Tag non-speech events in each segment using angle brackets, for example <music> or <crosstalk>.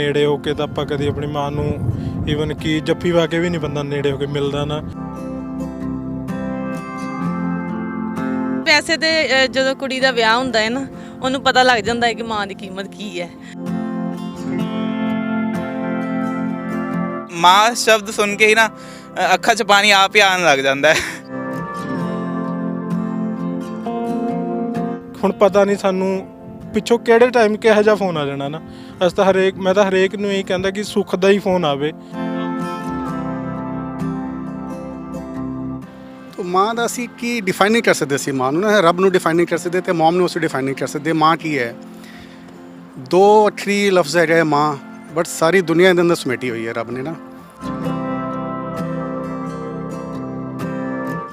ਨੇੜੇ ਹੋ ਕੇ ਤਾਂ ਆਪਾਂ ਕਦੀ ਆਪਣੀ ਮਾਂ ਨੂੰ ਈਵਨ ਕਿ ਜੱਫੀ ਵਾ ਕੇ ਵੀ ਨਹੀਂ ਬੰਦਾ ਨੇੜੇ ਹੋ ਕੇ ਮਿਲਦਾ ਨਾ। ਵੈਸੇ ਤੇ ਅ, ਜਦੋਂ ਕੁੜੀ ਦਾ ਵਿਆਹ ਹੁੰਦਾ ਹੈ ਨਾ ਉਹਨੂੰ ਪਤਾ ਲੱਗ ਜਾਂਦਾ ਹੈ ਕਿ ਮਾਂ ਦੀ ਕੀਮਤ ਕੀ ਹੈ। ਮਾਂ ਸ਼ਬਦ ਸੁਣ ਕੇ ਹੀ ਨਾ ਅ, ਅੱਖਾਂ 'ਚ ਪਾਣੀ ਆਪ ਹੀ ਆਉਣ ਲੱਗ ਜਾਂਦਾ ਹੈ। ਹੁਣ ਪਤਾ ਨਹੀਂ ਸਾਨੂੰ ਪਿੱਛੋਂ ਕਿਹੜੇ ਟਾਈਮ ਕਿਹੋ ਜਿਹਾ ਫੋਨ ਆ ਜਾਣਾ ਨਾ। ਅਸੀਂ ਤਾਂ ਹਰੇਕ ਮੈਂ ਤਾਂ ਹਰੇਕ ਨੂੰ ਇਹੀ ਕਹਿੰਦਾ ਕਿ ਸੁੱਖ ਦਾ ਹੀ ਫੋਨ ਆਵੇ। ਤੋ ਮਾਂ ਦਾ ਅਸੀਂ ਕੀ ਡਿਫਾਈਨ ਨਹੀਂ ਕਰ ਸਕਦੇ ਸੀ ਮਾਂ ਨੂੰ ਨਾ ਰੱਬ ਨੂੰ ਡਿਫਾਈਨ ਨਹੀਂ ਕਰ ਸਕਦੇ ਤੇ ਮਮ ਨੂੰ ਅਸੀਂ ਡਿਫਾਈਨ ਨਹੀਂ ਕਰ ਸਕਦੇ। ਮਾਂ ਕੀ ਹੈ? ਦੋ ਅੱਖਰੀ ਲਫ਼ਜ਼ ਹੈਗਾ ਹੈ ਮਾਂ ਬਟ ਸਾਰੀ ਦੁਨੀਆ ਦੇ ਅੰਦਰ ਸਮੇਟੀ ਹੋਈ ਹੈ ਰੱਬ ਨੇ ਨਾ।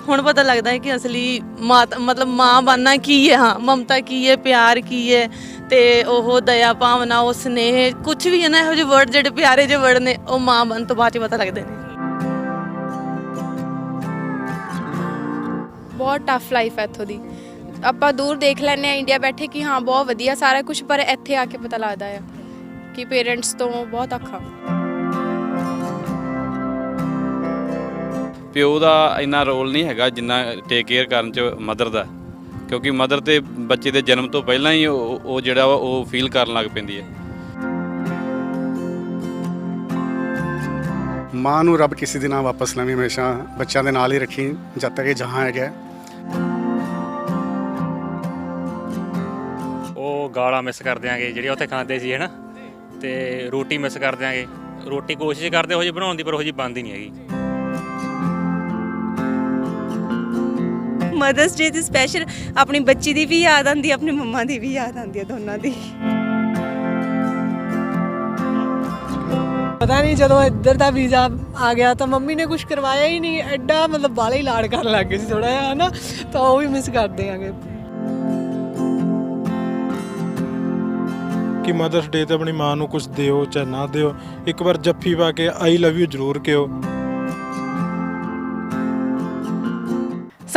ਹੁਣ ਪਤਾ ਲੱਗਦਾ ਹੈ ਕਿ ਅਸਲੀ ਮਾਤ ਮਤਲਬ ਮਾਂ ਬਣਨਾ ਕੀ ਹੈ? ਹਾਂ ਮਮਤਾ ਕੀ ਹੈ? ਪਿਆਰ ਕੀ ਹੈ? ਤੇ ਉਹ ਦਇਆ ਭਾਵਨਾ ਉਹ ਸਨੇਹ ਕੁਝ ਵੀ ਹੈ ਨਾ ਇਹੋ ਜਿਹੇ ਵਰਡ ਜਿਹੜੇ ਪਿਆਰੇ ਜਿਹੇ ਵਰਡ ਨੇ ਉਹ ਮਾਂ ਬਣਨ ਤੋਂ ਬਾਅਦ ਹੀ ਪਤਾ ਲੱਗਦੇ ਨੇ। ਬਹੁਤ ਟਫ ਲਾਈਫ ਹੈ ਇੱਥੋਂ ਦੀ। ਆਪਾਂ ਦੂਰ ਦੇਖ ਲੈਂਦੇ ਆ ਇੰਡੀਆ ਬੈਠੇ ਕਿ ਹਾਂ ਬਹੁਤ ਵਧੀਆ ਸਾਰਾ ਕੁਝ ਪਰ ਇੱਥੇ ਆ ਕੇ ਪਤਾ ਲੱਗਦਾ ਆ ਕਿ ਪੇਰੈਂਟਸ ਤੋਂ ਬਹੁਤ ਔਖਾ। ਪਿਓ ਦਾ ਇੰਨਾ ਰੋਲ ਨਹੀਂ ਹੈਗਾ ਜਿੰਨਾ ਟੇਕ ਕੇਅਰ ਕਰਨ ਚ ਮਦਰ ਦਾ। ਕਿਉਂਕਿ ਮਦਰ ਤੇ ਬੱਚੇ ਦੇ ਜਨਮ ਤੋਂ ਪਹਿਲਾਂ ਹੀ ਉਹ ਉਹ ਜਿਹੜਾ ਵਾ ਉਹ ਫੀਲ ਕਰਨ ਲੱਗ ਪੈਂਦੀ ਹੈ। ਮਾਂ ਨੂੰ ਰੱਬ ਕਿਸੇ ਦਿਨ ਵਾਪਸ ਲਵੇ ਹਮੇਸ਼ਾ ਬੱਚਿਆਂ ਦੇ ਨਾਲ ਹੀ ਰੱਖੀ ਜਦ ਤੱਕ ਇਹ ਜਹਾਂ ਹੈਗਾ ਉਹ ਗਾਲਾਂ ਮਿਸ ਕਰ ਦਿਆਂਗੇ ਜਿਹੜੀ ਉੱਥੇ ਖਾਂਦੇ ਸੀ ਹਨਾ? ਤੇ ਰੋਟੀ ਮਿਸ ਕਰ ਦਿਆਂਗੇ। ਰੋਟੀ ਕੋਸ਼ਿਸ਼ ਕਰਦੇ ਹੋ ਜੀ ਬਣਾਉਣ ਦੀ ਪਰ ਉਹ ਜੀ ਬਣਦੀ ਨਹੀਂ ਹੈਗੀ। ਮਦਰਸ ਡੇ ਦੀ ਸਪੈਸ਼ਲ ਆਪਣੀ ਬੱਚੀ ਦੀ ਵੀ ਯਾਦ ਆਉਂਦੀ ਹੈ ਆਪਣੀ ਮੰਮਾ ਦੀ ਵੀ ਯਾਦ ਆਉਂਦੀ ਹੈ ਦੋਨਾਂ ਦੀ। ਪਤਾ ਨਹੀਂ ਜਦੋਂ ਇੱਧਰ ਦਾ ਵੀਜ਼ਾ ਆ ਗਿਆ ਤਾਂ ਮੰਮੀ ਨੇ ਕੁਝ ਕਰਵਾਇਆ ਹੀ ਨਹੀਂ ਐਡਾ ਮਤਲਬ ਬਾਲੇ ਹੀ ਲਾੜ ਕਰਨ ਲੱਗ ਗਏ ਸੀ ਥੋੜਾ ਜਿਹਾ ਹਨਾ? ਤਾਂ ਉਹ ਵੀ ਮਿਸ ਕਰਦੇ ਆਂਗੇ ਕਿ ਮਦਰਸ ਡੇ ਤੇ ਆਪਣੀ ਮਾਂ ਨੂੰ ਕੁਝ ਦਿਓ ਚਾਹੇ ਨਾ ਦਿਓ ਇੱਕ ਵਾਰ ਜੱਫੀ ਪਾ ਕੇ ਆਈ ਲਵ ਯੂ ਜ਼ਰੂਰ ਕਿਓ।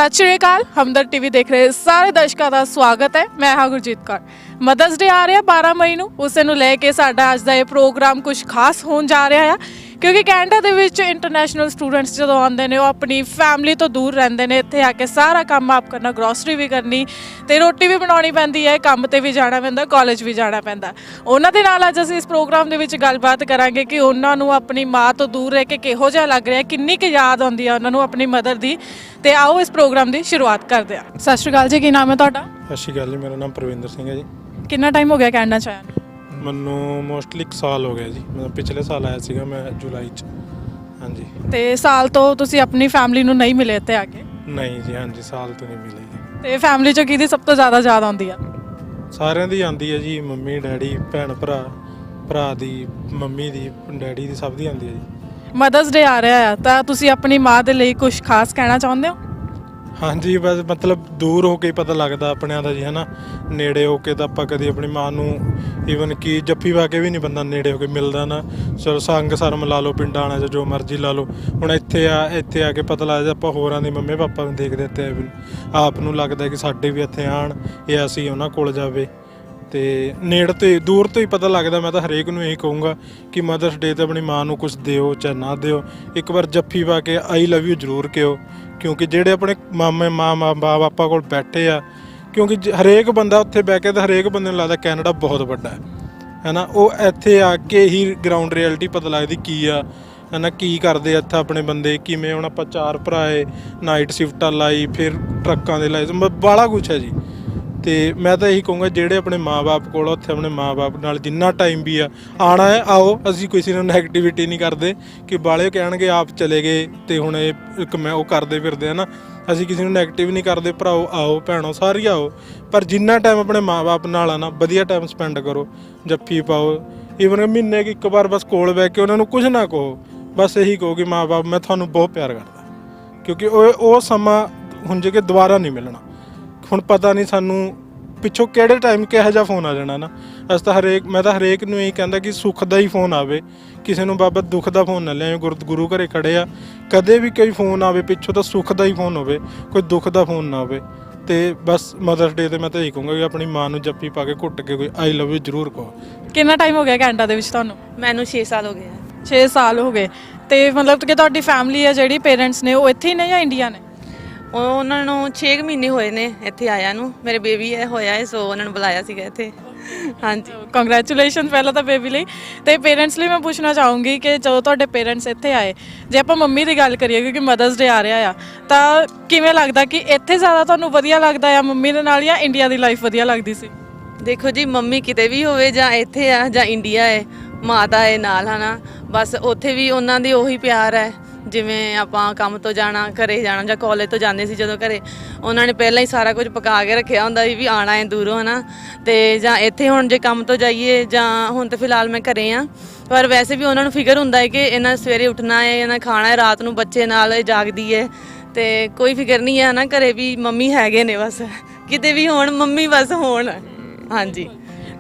ਸਤਿ ਸ਼੍ਰੀ ਅਕਾਲ, ਹਮਦਰ ਟੀਵੀ ਦੇਖ ਰਹੇ ਸਾਰੇ ਦਰਸ਼ਕਾਂ ਦਾ ਸਵਾਗਤ ਹੈ। ਮੈਂ ਹਾਂ ਗੁਰਜੀਤ ਕੌਰ। ਮਦਰਸ ਡੇ ਆ ਰਿਹਾ 12 ਮਈ ਨੂੰ। ਉਸੇ ਨੂੰ ਲੈ ਕੇ ਸਾਡਾ ਅੱਜ ਦਾ ਇਹ ਪ੍ਰੋਗਰਾਮ ਕੁਝ ਖਾਸ ਹੋਣ ਜਾ ਰਿਹਾ ਆ। ਕਿਉਂਕਿ ਕੈਨੇਡਾ ਦੇ ਵਿੱਚ ਇੰਟਰਨੈਸ਼ਨਲ ਸਟੂਡੈਂਟਸ ਜਦੋਂ ਆਉਂਦੇ ਨੇ ਉਹ ਆਪਣੀ ਫੈਮਿਲੀ ਤੋਂ ਦੂਰ ਰਹਿੰਦੇ ਨੇ ਇੱਥੇ ਆ ਕੇ ਸਾਰਾ ਕੰਮ ਆਪ ਕਰਨਾ ਗਰੋਸਰੀ ਵੀ ਕਰਨੀ ਤੇ ਰੋਟੀ ਵੀ ਬਣਾਉਣੀ ਪੈਂਦੀ ਹੈ ਕੰਮ ਤੇ ਵੀ ਜਾਣਾ ਪੈਂਦਾ ਕਾਲਜ ਵੀ ਜਾਣਾ ਪੈਂਦਾ। ਉਹਨਾਂ ਦੇ ਨਾਲ ਅੱਜ ਅਸੀਂ ਇਸ ਪ੍ਰੋਗਰਾਮ ਦੇ ਵਿੱਚ ਗੱਲਬਾਤ ਕਰਾਂਗੇ ਕਿ ਉਹਨਾਂ ਨੂੰ ਆਪਣੀ ਮਾਂ ਤੋਂ ਦੂਰ ਰਹਿ ਕੇ ਕਿਹੋ ਜਿਹਾ ਲੱਗ ਰਿਹਾ ਕਿੰਨੀ ਕੁ ਯਾਦ ਆਉਂਦੀ ਹੈ ਉਹਨਾਂ ਨੂੰ ਆਪਣੀ ਮਦਰ ਦੀ ਤੇ ਆਓ ਇਸ ਪ੍ਰੋਗਰਾਮ ਦੀ ਸ਼ੁਰੂਆਤ ਕਰਦੇ ਹਾਂ। ਸਤਿ ਸ਼੍ਰੀ ਅਕਾਲ ਜੀ ਕੀ ਨਾਮ ਹੈ ਤੁਹਾਡਾ? ਸਤਿ ਸ਼੍ਰੀ ਅਕਾਲ ਜੀ ਮੇਰਾ ਨਾਮ ਪ੍ਰਵਿੰਦਰ ਸਿੰਘ ਹੈ ਜੀ। ਕਿੰਨਾ ਟਾਈਮ ਹੋ ਗਿਆ ਕੈਨੇਡਾ ਚ ਆਇਆ ਨੂੰ? ਮੈਨੂੰ ਮੋਸਟਲੀ 1 ਸਾਲ ਹੋ ਗਿਆ ਜੀ। ਮੈਂ ਪਿਛਲੇ ਸਾਲ ਆਇਆ ਸੀਗਾ ਮੈਂ ਜੁਲਾਈ ਚ। ਹਾਂਜੀ। ਤੇ ਸਾਲ ਤੋਂ ਤੁਸੀਂ ਆਪਣੀ ਫੈਮਿਲੀ ਨੂੰ ਨਹੀਂ ਮਿਲੇ ਇੱਥੇ ਆ ਕੇ? ਨਹੀਂ ਜੀ ਹਾਂਜੀ ਸਾਲ ਤੋਂ ਨਹੀਂ ਮਿਲੇ ਜੀ। ਤੇ ਫੈਮਿਲੀ ਚੋਂ ਕਿਹਦੀ ਸਭ ਤੋਂ ਜ਼ਿਆਦਾ ਯਾਦ ਆਉਂਦੀ ਆ? ਸਾਰਿਆਂ ਦੀ ਆਉਂਦੀ ਹੈ ਜੀ ਮੰਮੀ ਡੈਡੀ ਭੈਣ ਭਰਾ ਭਰਾ ਦੀ ਮੰਮੀ ਦੀ ਡੈਡੀ ਦੀ ਸਭ ਦੀ ਆਉਂਦੀ ਹੈ ਜੀ। ਮਦਰਸ ਡੇ ਆ ਰਿਹਾ ਆ ਤਾਂ ਤੁਸੀਂ ਆਪਣੀ ਮਾਂ ਦੇ ਲਈ ਕੁਝ ਖਾਸ ਕਹਿਣਾ ਚਾਹੁੰਦੇ ਹੋ? ਹਾਂਜੀ, ਬਸ ਮਤਲਬ ਦੂਰ ਹੋ ਕੇ ਪਤਾ ਲੱਗਦਾ ਆਪਣਿਆਂ ਦਾ ਜੀ, ਹਨਾ। ਨੇੜੇ ਹੋ ਕੇ ਤਾਂ ਆਪਾਂ ਕਦੀ ਆਪਣੀ ਮਾਂ ਨੂੰ ਈਵਨ ਕਿ ਜੱਫੀ ਵਾ ਕੇ ਵੀ ਨਹੀਂ ਬੰਦਾ ਨੇੜੇ ਹੋ ਕੇ ਮਿਲਦਾ ਨਾ ਚਲੋ, ਸੰਗ ਸਰਮ ਲਾ ਲਓ, ਪਿੰਡਾਂ ਵਾਲਾ ਜੋ ਮਰਜ਼ੀ ਲਾ ਲਓ। ਹੁਣ ਇੱਥੇ ਆ ਇੱਥੇ ਆ ਕੇ ਪਤਾ ਲੱਗਦਾ ਆਪਾਂ ਹੋਰਾਂ ਦੇ ਮੰਮੀ ਪਾਪਾ ਨੂੰ ਦੇਖਦੇ ਤੇ ਆਪ ਨੂੰ ਲੱਗਦਾ ਕਿ ਸਾਡੇ ਵੀ ਇੱਥੇ ਆਣ, ਇਹ ਅਸੀਂ ਉਹਨਾਂ ਕੋਲ ਜਾਵੇ। ਤੇ ਨੇੜ ਤੇ ਦੂਰ ਤੋਂ ਹੀ ਪਤਾ ਲੱਗਦਾ, ਮੈਂ ਤਾਂ ਹਰੇਕ ਨੂੰ ਇਹੀ ਕਹੂੰਗਾ ਕਿ ਮਦਰਸ ਡੇ ਤੇ ਆਪਣੀ ਮਾਂ ਨੂੰ ਕੁਝ ਦਿਓ ਚਾਹੇ ਨਾ ਦਿਓ। ਇੱਕ ਵਾਰ ਜੱਫੀ ਪਾ ਕੇ ਆਈ ਲਵ ਯੂ ਜ਼ਰੂਰ ਕਿਓ ਕਿਉਂਕਿ ਜਿਹੜੇ ਆਪਣੇ ਮਾਮੇ, ਮਾਂ ਮਾਂ ਬਾਪ ਆਪਾਂ ਕੋਲ ਬੈਠੇ ਆ, ਕਿਉਂਕਿ ਜ- ਹਰੇਕ ਬੰਦਾ ਉੱਥੇ ਬਹਿ ਕੇ ਤਾਂ ਹਰੇਕ ਬੰਦੇ ਨੂੰ ਲੱਗਦਾ ਕੈਨੇਡਾ ਬਹੁਤ ਵੱਡਾ ਹੈ। ਹੈਨਾ, ਉਹ ਇੱਥੇ ਆ ਕੇ ਹੀ ਗਰਾਊਂਡ ਰਿਐਲਿਟੀ ਪਤਾ ਲੱਗਦੀ ਕੀ ਆ, ਹੈਨਾ, ਕੀ ਕਰਦੇ ਆ ਇੱਥੇ ਆਪਣੇ ਬੰਦੇ, ਕਿਵੇਂ ਹੁਣ ਆਪਾਂ ਚਾਰ ਭਰਾ ਏ ਨਾਈਟ ਸ਼ਿਫਟਾਂ ਲਾਈ, ਫਿਰ ਟਰੱਕਾਂ ਦੇ ਲਾਏ ਬਾਲਾ ਕੁਛ ਹੈ ਜੀ। ਤੇ ਮੈਂ ਤਾਂ ਇਹੀ ਕਹੂੰਗਾ ਜਿਹੜੇ ਆਪਣੇ ਮਾਪੇ ਕੋਲ ਉੱਥੇ ਆਪਣੇ ਮਾਪੇ ਨਾਲ ਜਿੰਨਾ ਟਾਈਮ ਵੀ ਆ, ਆਣਾ ਹੈ, ਆਓ, ਅਸੀਂ ਕਿਸੇ ਨੂੰ ਨੈਗੇਟਿਵਿਟੀ ਨਹੀਂ ਕਰਦੇ ਕਿ ਬਾਲੇ ਕਹਿਣਗੇ ਆਪ ਚਲੇ ਗਏ ਤੇ ਹੁਣ ਇਹ ਇੱਕ ਮੈਂ ਉਹ ਕਰਦੇ ਫਿਰਦੇ ਆ ਨਾ, ਅਸੀਂ ਕਿਸੇ ਨੂੰ ਨੈਗੇਟਿਵ ਨਹੀਂ ਕਰਦੇ, ਭਰਾਓ ਆਓ, ਭੈਣੋ, ਸਾਰੀ ਆਓ। ਪਰ ਜਿੰਨਾ ਟਾਈਮ ਆਪਣੇ ਮਾਪੇ ਨਾਲ ਆ ਨਾ, ਵਧੀਆ ਟਾਈਮ ਸਪੈਂਡ ਕਰੋ, ਜੱਫੀ ਪਾਓ ਈਵਨ ਮਹੀਨੇ ਕਿ ਇੱਕ ਵਾਰ ਬਸ ਕੋਲ ਬੈ ਕੇ ਉਹਨਾਂ ਨੂੰ ਕੁਝ ਨਾ ਕਹੋ, ਬਸ ਇਹੀ ਕਹੋ ਕਿ ਮਾਪੇ ਮੈਂ ਤੁਹਾਨੂੰ ਬਹੁਤ ਪਿਆਰ ਕਰਦਾ। ਕਿਉਂਕਿ ਉਹ ਉਹ ਸਮਾਂ ਹੁਣ ਜੇ ਕਿ ਦੁਬਾਰਾ ਨਹੀਂ ਮਿਲਣਾ। ਹੁਣ ਪਤਾ ਨਹੀਂ ਸਾਨੂੰ ਪਿੱਛੋਂ ਕਿਹੜੇ ਟਾਈਮ ਕਿਹੋ ਜਿਹਾ ਫੋਨ ਆ ਜਾਣਾ ਨਾ। ਅਸੀਂ ਤਾਂ ਹਰੇਕ ਮੈਂ ਤਾਂ ਹਰੇਕ ਨੂੰ ਇਹੀ ਕਹਿੰਦਾ ਕਿ ਸੁੱਖ ਦਾ ਹੀ ਫੋਨ ਆਵੇ। ਕਿਸੇ ਨੂੰ ਬਾਬਾ ਦੁੱਖ ਦਾ ਫੋਨ ਨਾ ਲਿਆਇਓ ਗੁਰ ਗੁਰੂ ਘਰੇ ਖੜੇ ਆ। ਕਦੇ ਵੀ ਕੋਈ ਫੋਨ ਆਵੇ ਪਿੱਛੋਂ ਤਾਂ ਸੁੱਖ ਦਾ ਹੀ ਫੋਨ ਹੋਵੇ ਕੋਈ ਦੁੱਖ ਦਾ ਫੋਨ ਨਾ ਹੋਵੇ। ਤੇ ਬਸ ਮਦਰਸ ਡੇ ਤੇ ਮੈਂ ਤਾਂ ਇਹੀ ਕਹੂੰਗਾ ਕਿ ਆਪਣੀ ਮਾਂ ਨੂੰ ਜੱਫੀ ਪਾ ਕੇ ਘੁੱਟ ਕੇ ਕੋਈ ਆਈ ਲਵ ਯੂ ਜ਼ਰੂਰ ਕਹੋ। ਕਿੰਨਾ ਟਾਈਮ ਹੋ ਗਿਆ ਕੈਨੇਡਾ ਦੇ ਵਿੱਚ ਤੁਹਾਨੂੰ? ਮੈਨੂੰ 6 ਸਾਲ ਹੋ ਗਏ ਆ। 6 ਸਾਲ ਹੋ ਗਏ। ਤੇ ਮਤਲਬ ਕਿ ਤੁਹਾਡੀ ਫੈਮਿਲੀ ਹੈ ਜਿਹੜੀ ਪੇਰੈਂਟਸ ਨੇ ਉਹ ਇੱਥੇ ਹੀ ਨੇ ਜਾਂ ਇੰਡੀਆ ਨੇ? ਉਹ ਉਹਨਾਂ ਨੂੰ 6 ਮਹੀਨੇ ਹੋਏ ਨੇ ਇੱਥੇ ਆਇਆ ਨੂੰ। ਮੇਰੇ ਬੇਬੀ ਹੈ ਹੋਇਆ ਹੈ ਸੋ ਉਹਨਾਂ ਨੂੰ ਬੁਲਾਇਆ ਸੀਗਾ ਇੱਥੇ। ਹਾਂਜੀ। ਕੰਗ੍ਰੈਚੁਲੇਸ਼ਨ ਪਹਿਲਾਂ ਤਾਂ ਬੇਬੀ ਲਈ। ਤੇ ਪੇਰੈਂਟਸ ਲਈ ਮੈਂ ਪੁੱਛਣਾ ਚਾਹੂੰਗੀ ਕਿ ਜਦੋਂ ਤੁਹਾਡੇ ਪੇਰੈਂਟਸ ਇੱਥੇ ਆਏ ਜੇ ਆਪਾਂ ਮੰਮੀ ਦੀ ਗੱਲ ਕਰੀਏ ਕਿਉਂਕਿ ਮਦਰਸ ਡੇ ਆ ਰਿਹਾ ਆ ਤਾਂ ਕਿਵੇਂ ਲੱਗਦਾ ਕਿ ਇੱਥੇ ਜ਼ਿਆਦਾ ਤੁਹਾਨੂੰ ਵਧੀਆ ਲੱਗਦਾ ਆ ਮੰਮੀ ਦੇ ਨਾਲ ਜਾਂ ਇੰਡੀਆ ਦੀ ਲਾਈਫ ਵਧੀਆ ਲੱਗਦੀ ਸੀ? ਦੇਖੋ ਜੀ ਮੰਮੀ ਕਿਤੇ ਵੀ ਹੋਵੇ ਜਾਂ ਇੱਥੇ ਆ ਜਾਂ ਇੰਡੀਆ ਹੈ ਮਾਤਾ ਹੈ ਨਾਲ ਹਨਾ? ਬਸ ਉੱਥੇ ਵੀ ਉਹਨਾਂ ਦੀ ਉਹੀ ਪਿਆਰ ਹੈ ਜਿਵੇਂ ਆਪਾਂ ਕੰਮ ਤੋਂ ਜਾਣਾ, ਘਰੇ ਜਾਣਾ ਜਾਂ ਕਾਲਜ ਤੋਂ ਜਾਂਦੇ ਸੀ ਜਦੋਂ ਘਰੇ, ਉਹਨਾਂ ਨੇ ਪਹਿਲਾਂ ਹੀ ਸਾਰਾ ਕੁਝ ਪਕਾ ਕੇ ਰੱਖਿਆ ਹੁੰਦਾ ਸੀ ਵੀ ਆਣਾ ਹੈ ਦੂਰੋਂ, ਹਨਾ। ਤੇ ਜਾਂ ਇੱਥੇ ਹੁਣ ਜੇ ਕੰਮ ਤੋਂ ਜਾਈਏ ਜਾਂ ਹੁਣ ਤਾਂ ਫਿਲਹਾਲ ਮੈਂ ਘਰੇ ਆ ਪਰ ਵੈਸੇ ਵੀ ਉਹਨਾਂ ਨੂੰ ਫਿਕਰ ਹੁੰਦਾ ਹੈ ਕਿ ਇਹਨਾਂ ਸਵੇਰੇ ਉੱਠਣਾ ਹੈ, ਇਹਨਾਂ ਖਾਣਾ ਹੈ, ਰਾਤ ਨੂੰ ਬੱਚੇ ਨਾਲ ਜਾਗਦੀ ਹੈ। ਤੇ ਕੋਈ ਫਿਕਰ ਨਹੀਂ ਹੈ ਨਾ ਘਰੇ ਵੀ ਮੰਮੀ ਹੈਗੇ ਨੇ ਬਸ। ਕਿਤੇ ਵੀ ਹੋਣ, ਮੰਮੀ ਬਸ ਹੋਣ। ਹਾਂਜੀ।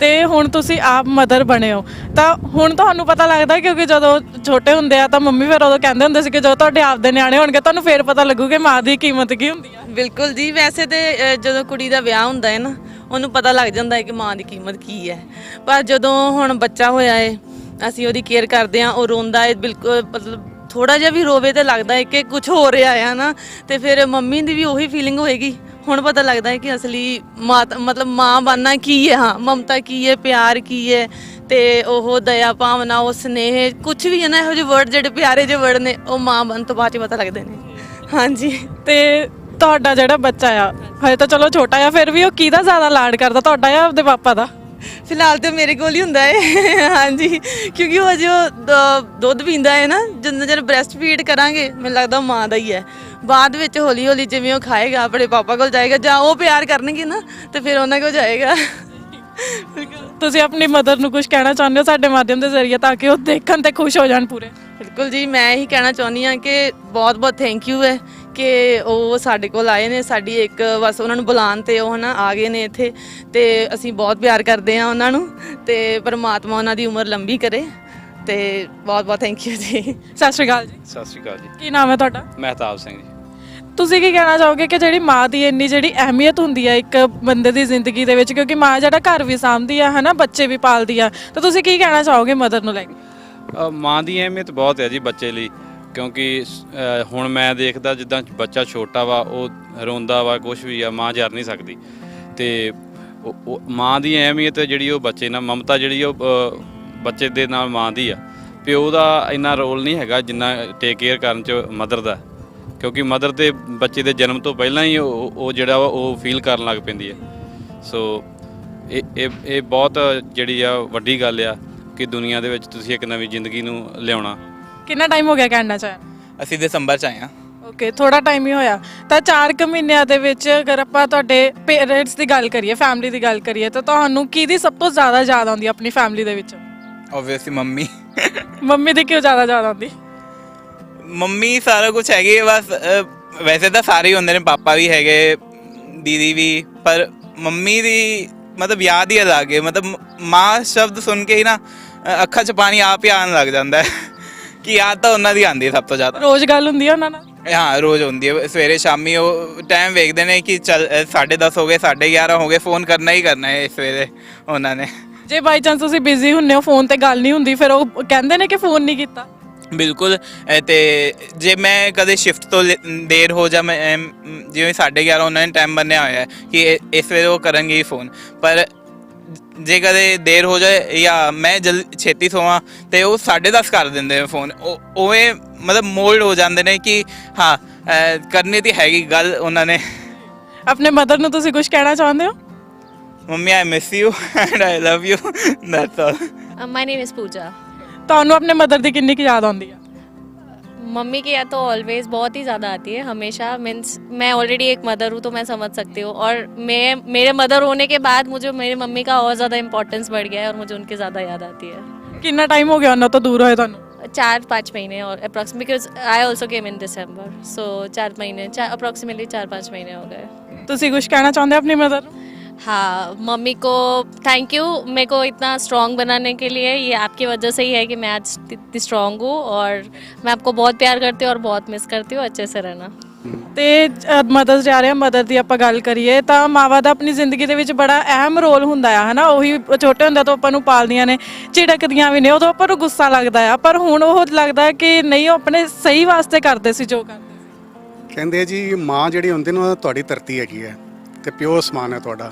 ਤੇ ਹੁਣ ਤੁਸੀਂ ਆਪ ਮਦਰ ਬਣੇ ਹੋ। ਤਾਂ ਹੁਣ ਤੁਹਾਨੂੰ ਪਤਾ ਲੱਗਦਾ ਕਿਉਂਕਿ ਜਦੋਂ ਛੋਟੇ ਹੁੰਦੇ ਆ ਤਾਂ ਮੰਮੀ ਫਿਰ ਉਦੋਂ ਕਹਿੰਦੇ ਹੁੰਦੇ ਸੀ ਕਿ ਜਦੋਂ ਤੁਹਾਡੇ ਆਪ ਦੇ ਨਿਆਣੇ ਹੋਣਗੇ ਤੁਹਾਨੂੰ ਫੇਰ ਪਤਾ ਲੱਗੂ ਕਿ ਮਾਂ ਦੀ ਕੀਮਤ ਕੀ ਹੁੰਦੀ ਆ। ਬਿਲਕੁਲ ਜੀ ਵੈਸੇ ਤੇ ਅ, ਜਦੋਂ ਕੁੜੀ ਦਾ ਵਿਆਹ ਹੁੰਦਾ ਹੈ ਨਾ ਉਹਨੂੰ ਪਤਾ ਲੱਗ ਜਾਂਦਾ ਹੈ ਕਿ ਮਾਂ ਦੀ ਕੀਮਤ ਕੀ ਹੈ। ਪਰ ਜਦੋਂ ਹੁਣ ਬੱਚਾ ਹੋਇਆ ਹੈ ਅਸੀਂ ਉਹਦੀ ਕੇਅਰ ਕਰਦੇ ਆ ਉਹ ਰੋਂਦਾ ਹੈ ਬਿਲਕੁਲ ਮਤਲਬ ਥੋੜਾ ਜਿਹਾ ਵੀ ਰੋਵੇ ਤੇ ਲੱਗਦਾ ਹੈ ਕਿ ਕੁਝ ਹੋ ਰਿਹਾ ਹੈ ਨਾ ਤੇ ਫਿਰ ਮੰਮੀ ਦੀ ਵੀ ਉਹੀ ਫੀਲਿੰਗ ਹੋਏਗੀ। ਹੁਣ ਪਤਾ ਲੱਗਦਾ ਹੈ ਕਿ ਅਸਲੀ ਮਾਂ ਮਤਲਬ ਮਾਂ ਬਣਨਾ ਕੀ ਹੈ? ਹਾਂ ਮਮਤਾ ਕੀ ਹੈ? ਪਿਆਰ ਕੀ ਹੈ? ਤੇ ਉਹ ਦਇਆ ਭਾਵਨਾ ਉਹ ਸਨੇਹ ਕੁਝ ਵੀ ਹੈ ਨਾ ਇਹੋ ਜਿਹੇ ਵਰਡ ਜਿਹੜੇ ਪਿਆਰੇ ਜਿਹੇ ਵਰਡ ਨੇ ਉਹ ਮਾਂ ਬਣ ਤੋਂ ਬਾਅਦ ਚ ਪਤਾ ਲੱਗਦੇ ਨੇ। ਹਾਂਜੀ। ਤੇ ਤੁਹਾਡਾ ਜਿਹੜਾ ਬੱਚਾ ਆ ਹਜੇ ਤਾਂ ਚਲੋ ਛੋਟਾ ਆ ਫਿਰ ਵੀ ਉਹ ਕਿਹਦਾ ਜ਼ਿਆਦਾ ਲਾਡ ਕਰਦਾ? ਤੁਹਾਡਾ ਜਾਂ ਆਪਦੇ ਪਾਪਾ ਦਾ? ਫਿਲਹਾਲ ਤੇ ਮੇਰੇ ਕੋਲ ਹੀ ਹੁੰਦਾ ਹੈ। ਹਾਂਜੀ। ਕਿਉਂਕਿ ਉਹ ਜੋ ਦੁੱਧ ਪੀਂਦਾ ਹੈ ਨਾ ਜਿੰਨਾ ਚਿਰ ਬ੍ਰੈਸਟ ਫੀਡ ਕਰਾਂਗੇ ਮੈਨੂੰ ਲੱਗਦਾ ਮਾਂ ਦਾ ਹੀ ਹੈ। ਬਾਅਦ ਵਿੱਚ ਹੌਲੀ ਹੌਲੀ ਜਿਵੇਂ ਉਹ ਖਾਏਗਾ ਆਪਣੇ ਪਾਪਾ ਕੋਲ ਜਾਏਗਾ ਜਾਂ ਉਹ ਪਿਆਰ ਕਰਨਗੇ ਨਾ ਤੇ ਫਿਰ ਉਹਨਾਂ ਕੋਲ ਜਾਏਗਾ। ਤੁਸੀਂ ਆਪਣੀ ਮਦਰ ਨੂੰ ਕੁਝ ਕਹਿਣਾ ਚਾਹੁੰਦੇ ਹੋ ਸਾਡੇ ਮਾਧਿਅਮ ਦੇ ਜ਼ਰੀਏ ਤਾਂ ਕਿ ਉਹ ਦੇਖਣ ਤੇ ਖੁਸ਼ ਹੋ ਜਾਣ ਪੂਰੇ? ਬਿਲਕੁਲ ਜੀ ਮੈਂ ਇਹੀ ਕਹਿਣਾ ਚਾਹੁੰਦੀ ਹਾਂ ਕਿ ਬਹੁਤ ਬਹੁਤ ਥੈਂਕ ਯੂ ਹੈ ਕਿ ਉਹ ਸਾਡੇ ਕੋਲ ਆਏ ਨੇ ਸਾਡੀ ਇੱਕ ਬਸ ਉਹਨਾਂ ਨੂੰ ਬੁਲਾਉਣ ਤੇ ਉਹ ਹਨਾ ਆ ਗਏ ਨੇ ਇੱਥੇ ਤੇ ਅਸੀਂ ਬਹੁਤ ਪਿਆਰ ਕਰਦੇ ਹਾਂ ਉਹਨਾਂ ਨੂੰ ਤੇ ਪਰਮਾਤਮਾ ਉਹਨਾਂ ਦੀ ਉਮਰ ਲੰਬੀ ਕਰੇ। ਤੇ ਬਹੁਤ ਬਹੁਤ ਥੈਂਕ ਯੂ ਜੀ। ਸਤਿ ਸ਼੍ਰੀ ਅਕਾਲ ਜੀ। ਸਤਿ ਸ਼੍ਰੀ ਅਕਾਲ ਜੀ। ਕੀ ਨਾਮ ਹੈ ਤੁਹਾਡਾ? ਮਹਿਤਾਬ ਸਿੰਘ ਜੀ। ਤੁਸੀਂ ਕੀ ਕਹਿਣਾ ਚਾਹੋਗੇ ਕਿ ਜਿਹੜੀ ਮਾਂ ਦੀ ਇੰਨੀ ਜਿਹੜੀ ਅਹਿਮੀਅਤ ਹੁੰਦੀ ਹੈ ਇੱਕ ਬੰਦੇ ਦੀ ਜ਼ਿੰਦਗੀ ਦੇ ਵਿੱਚ ਕਿਉਂਕਿ ਮਾਂ ਜਿਹੜਾ ਘਰ ਵੀ ਸਾਂਭਦੀ ਆ ਹਨਾ ਬੱਚੇ ਵੀ ਪਾਲਦੀ ਆ ਤਾਂ ਤੁਸੀਂ ਕੀ ਕਹਿਣਾ ਚਾਹੋਗੇ ਮਦਰ ਨੂੰ ਲੈ ਕੇ? ਅ, ਮਾਂ ਦੀ ਅਹਿਮੀਅਤ ਬਹੁਤ ਹੈ ਜੀ ਬੱਚੇ ਲਈ ਕਿਉਂਕਿ ਅ, ਹੁਣ ਮੈਂ ਦੇਖਦਾ ਜਿੱਦਾਂ ਬੱਚਾ ਛੋਟਾ ਵਾ ਉਹ ਰੋਂਦਾ ਵਾ ਕੁਝ ਵੀ ਆ ਮਾਂ ਜਰ ਨਹੀਂ ਸਕਦੀ। ਤੇ ਉਹ- ਉਹ ਮਾਂ ਦੀ ਅਹਿਮੀਅਤ ਜਿਹੜੀ ਉਹ ਬੱਚੇ ਨਾਲ ਮਮਤਾ ਜਿਹੜੀ ਉਹ ਅ, ਬੱਚੇ ਦੇ ਨਾਲ ਮਾਂ ਦੀ ਆ। ਪਿਓ ਦਾ ਇੰਨਾ ਰੋਲ ਨਹੀਂ ਹੈਗਾ ਜਿੰਨਾ ਟੇਕ ਕੇਅਰ ਕਰਨ ਚ ਮਦਰ ਦਾ। ਕਿਉਂਕਿ ਮਦਰ ਤੇ ਬੱਚੇ ਦੇ ਜਨਮ ਤੋਂ ਪਹਿਲਾਂ ਹੀ ਉਹ ਉਹ ਜਿਹੜਾ ਵਾ ਉਹ ਫੀਲ ਕਰਨ ਲੱਗ ਪੈਂਦੀ ਹੈ ਸੋ ਇਹ ਇਹ ਇਹ ਬਹੁਤ ਜਿਹੜੀ ਆ ਵੱਡੀ ਗੱਲ ਆ ਕਿ ਦੁਨੀਆ ਦੇ ਵਿੱਚ ਤੁਸੀਂ ਇੱਕ ਨਵੀਂ ਜ਼ਿੰਦਗੀ ਨੂੰ ਲਿਆਉਣਾ। ਕਿੰਨਾ ਟਾਈਮ ਹੋ ਗਿਆ ਕੈਨੇਡਾ ਚ ਆਇਆ ਅਸੀਂ ਦਸੰਬਰ ਚ ਆਏ ਹਾਂ। ਓਕੇ ਥੋੜਾ ਟਾਈਮ ਹੀ ਹੋਇਆ। ਤਾਂ 4 ਕੁ ਮਹੀਨਿਆਂ ਦੇ ਵਿੱਚ ਅਗਰ ਆਪਾਂ ਤੁਹਾਡੇ ਪੇਰੈਂਟਸ ਦੀ ਗੱਲ ਕਰੀਏ ਫੈਮਿਲੀ ਦੀ ਗੱਲ ਕਰੀਏ ਤਾਂ ਤੁਹਾਨੂੰ ਕਿਹਦੀ ਸਭ ਤੋਂ ਜ਼ਿਆਦਾ ਯਾਦ ਆਉਂਦੀ ਆਪਣੀ ਫੈਮਿਲੀ ਦੇ ਵਿੱਚ? Obviously mummy. ਮੰਮੀ ਦੀ ਕਿਉਂ ਜ਼ਿਆਦਾ ਯਾਦ ਆਉਂਦੀ? ਮੰਮੀ ਸਾਰਾ ਕੁਝ ਹੈਗੀ ਹੈ ਬਸ ਵੈਸੇ ਤਾਂ ਸਾਰੇ ਹੀ ਹੁੰਦੇ ਨੇ ਪਾਪਾ ਵੀ ਹੈਗੇ ਦੀਦੀ ਵੀ ਪਰ ਮੰਮੀ ਦੀ ਮਤਲਬ ਯਾਦ ਹੀ ਅਲੱਗ ਹੈ। ਮਤਲਬ ਮ- ਮਾਂ ਸ਼ਬਦ ਸੁਣ ਕੇ ਹੀ ਨਾ ਅ, ਅੱਖਾਂ 'ਚ ਪਾਣੀ ਆਪ ਹੀ ਆਉਣ ਲੱਗ ਜਾਂਦਾ ਹੈ। ਕਿ ਯਾਦ ਤਾਂ ਉਹਨਾਂ ਦੀ ਆਉਂਦੀ ਹੈ ਸਭ ਤੋਂ ਜ਼ਿਆਦਾ। ਰੋਜ਼ ਗੱਲ ਹੁੰਦੀ ਹੈ ਉਹਨਾਂ ਨਾਲ? ਹਾਂ ਰੋਜ਼ ਹੁੰਦੀ ਹੈ। ਸਵੇਰੇ ਸ਼ਾਮੀ ਉਹ ਟਾਈਮ ਵੇਖਦੇ ਨੇ ਕਿ ਚੱਲ 10:30 ਹੋ ਗਏ 11:30 ਹੋ ਗਏ ਫੋਨ ਕਰਨਾ ਹੀ ਕਰਨਾ ਹੈ ਸਵੇਰੇ ਉਹਨਾਂ ਨੇ। ਜੇ ਬਾਈ ਚਾਂਸ ਤੁਸੀਂ ਬਿਜ਼ੀ ਹੁੰਨੇ ਹੋ ਫੋਨ ਤੇ ਗੱਲ ਨਹੀਂ ਹੁੰਦੀ ਫਿਰ ਉਹ ਕਹਿੰਦੇ ਨੇ ਕਿ ਫੋਨ ਨਹੀਂ ਕੀਤਾ। ਬਿਲਕੁਲ ਤੇ ਜੇ ਮੈਂ ਕਦੇ ਸ਼ਿਫਟ ਤੋਂ ਲੇ- ਦੇਰ ਹੋ ਜਾ ਮੈਂ ਐਮ, ਜਿਵੇਂ 11:30 ਉਹਨਾਂ ਨੇ ਟਾਈਮ ਬੰਨਿਆ ਹੋਇਆ ਹੈ ਕਿ ਇਹ- ਇਸ ਵੇਲੇ ਉਹ ਕਰਨਗੇ ਹੀ ਫੋਨ ਪਰ ਜੇ ਕਦੇ ਦੇਰ ਹੋ ਜਾਏ ਜਾਂ ਮੈਂ ਜਲ ਛੇਤੀ ਸੋਵਾਂ ਤੇ ਉਹ 10:30 ਕਰ ਦਿੰਦੇ ਨੇ ਫੋਨ ਉਹ ਉਵੇਂ ਮਤਲਬ ਮੋਲਡ ਹੋ ਜਾਂਦੇ ਨੇ ਕਿ ਹਾਂ ਕਰਨੀ ਤੇ ਹੈਗੀ ਗੱਲ ਉਹਨਾਂ ਨੇ। ਆਪਣੇ ਮਦਰ ਨੂੰ ਤੁਸੀਂ ਕੁਝ ਕਹਿਣਾ ਚਾਹੁੰਦੇ ਹੋ? mummy I miss you and I love you that's all my name is Pooja ਤੁਹਾਨੂੰ ਆਪਣੇ ਮਦਰ ਦੀ ਕਿੰਨੀ ਕੁ ਯਾਦ ਆਉਂਦੀ ਆ मम्मी की याद तो ऑलवेज बहुत ही ज़्यादा आती है हमेशा मीन्स मैं ऑलरेडी एक मदर हूँ तो मैं समझ सकती हूँ और मैं मेरे मदर होने के बाद मुझे मेरी मम्मी का और ज़्यादा इंपॉर्टेंस बढ़ गया है और मुझे उनकी ज़्यादा याद आती है ਕਿੰਨਾ ਟਾਈਮ ਹੋ ਗਿਆ ਉਹਨਾਂ ਤੋਂ ਦੂਰ ਹੋਏ ਤੁਹਾਨੂੰ चार पाँच महीने और approx because I also came in December so चार महीने चार अप्रॉक्सीमेटली चार पाँच महीने हो गए ਤੁਸੀਂ ਕੁਝ ਕਹਿਣਾ ਚਾਹੁੰਦੇ ਹੋ ਆਪਣੀ ਮਦਰ ਨੂੰ हाँ मम्मी को थैंक यू मेरे को इतना स्ट्रांग बनाने के लिए ये आपकी वजह से ही है कि मैं आज इतनी स्ट्रांग हूँ और मैं आपको बहुत प्यार करती हूँ और बहुत मिस करती हूँ अच्छे से रहना ਤੇ ਮਦਰਸ ਜਾ ਰਿਹਾ ਮਦਰ ਦੀ ਆਪਾਂ ਗੱਲ ਕਰੀਏ ਤਾਂ ਮਾਵਾ ਦਾ ਆਪਣੀ ਜ਼ਿੰਦਗੀ ਦੇ ਵਿੱਚ ਬੜਾ ਅਹਿਮ ਰੋਲ ਹੁੰਦਾ ਆ ਹਨਾ ਉਹੀ ਛੋਟੇ ਹੁੰਦੇ ਤੋਂ ਆਪਾਂ ਨੂੰ ਪਾਲਦੀਆਂ ਨੇ ਝਿੜਕਦੀਆਂ ਵੀ ਨੇ ਉਦੋਂ ਆਪਾਂ ਨੂੰ ਗੁੱਸਾ ਲੱਗਦਾ ਆ ਪਰ ਹੁਣ ਉਹ ਲੱਗਦਾ ਹੈ ਕਿ ਨਹੀਂ ਉਹ ਆਪਣੇ ਸਹੀ ਵਾਸਤੇ ਕਰਦੇ ਸੀ ਜੋ ਕਰਦੇ ਕਹਿੰਦੇ ਜੀ ਮਾਂ ਜਿਹੜੀ ਹੁੰਦੀ ਨਾ ਉਹ ਤੁਹਾਡੀ ਧਰਤੀ ਹੈਗੀ ਹੈ ਤੇ ਪਿਓ ਸਮਾਨ ਹੈ ਤੁਹਾਡਾ